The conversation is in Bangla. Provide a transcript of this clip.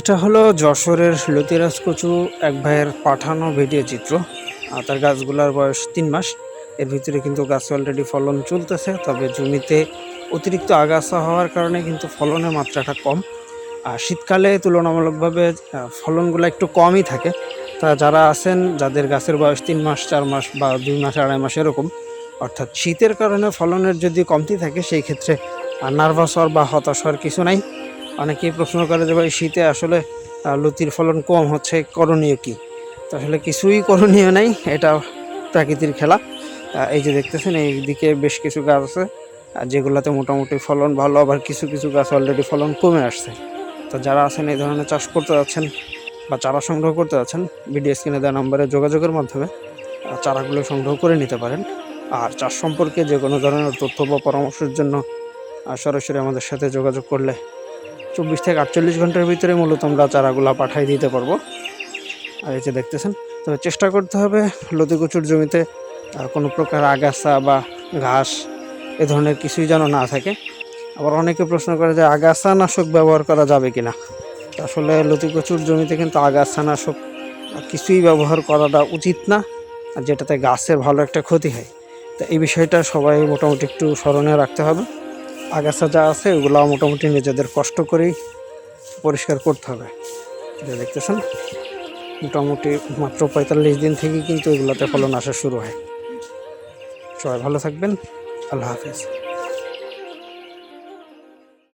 এটা হলো যশোরের লতিরাজ কচু এক ভাইয়ের পাঠানো ভিডিও চিত্র। আর তার গাছগুলোর বয়স তিন মাস। এর ভিতরে কিন্তু গাছে অলরেডি ফলন চলতেছে, তবে জমিতে অতিরিক্ত আগাছা হওয়ার কারণে কিন্তু ফলনের মাত্রাটা কম। আর শীতকালে তুলনামূলকভাবে ফলনগুলো একটু কমই থাকে। তা যারা আছেন, যাদের গাছের বয়স তিন মাস, চার মাস বা দুই মাস, আড়াই মাস এরকম, অর্থাৎ শীতের কারণে ফলনের যদি কমতি থাকে, সেই ক্ষেত্রে নার্ভাস হওয়ার বা হতাশ হওয়ার কিছু নাই। অনেকেই প্রশ্ন করে যে ভাই, শীতে আসলে লতির ফলন কম হচ্ছে, করণীয় কি? তো আসলে কিছুই করণীয় নাই, এটা প্রাকৃতির খেলা। এই যে দেখতেছেন এই দিকে বেশ কিছু গাছ আছে আর যেগুলোতে মোটামুটি ফলন ভালো, আবার কিছু কিছু গাছ অলরেডি ফলন কমে আসছে। তো যারা আছেন, এই ধরনের চাষ করতে যাচ্ছেন বা চারা সংগ্রহ করতে যাচ্ছেন, ভিডিও স্ক্রিনে দেওয়া নম্বরে যোগাযোগের মাধ্যমে চারাগুলো সংগ্রহ করে নিতে পারেন। আর চাষ সম্পর্কে যে কোনো ধরনের তথ্য বা পরামর্শের জন্য সরাসরি আমাদের সাথে যোগাযোগ করলে চব্বিশ থেকে আটচল্লিশ ঘণ্টার ভিতরে মূলত আমরা চারাগুলা পাঠাই দিতে পারব। আর এই যে দেখতেছেন, তবে চেষ্টা করতে হবে লতি কচুর জমিতে কোনো প্রকার আগাছা বা ঘাস, এ ধরনের কিছুই যেন না থাকে। আবার অনেকে প্রশ্ন করে যে আগাছা নাশক ব্যবহার করা যাবে কি না আসলে লতি কচুর জমিতে কিন্তু আগাছা নাশক কিছুই ব্যবহার করাটা উচিত না, আর যেটাতে গাছের ভালো একটা ক্ষতি হয়। তো এই বিষয়টা সবাই মোটামুটি একটু স্মরণে রাখতে হবে। আগাছা যা আছে ওগুলো মোটামুটি নিজেদের কষ্ট করেই পরিষ্কার করতে হবে। এটা দেখতেছেন? মোটামুটি মাত্র পঁয়তাল্লিশ দিন থেকে কিন্তু এগুলোতে ফলন আসা শুরু হয়। সবাই ভালো থাকবেন। আল্লাহ হাফেজ।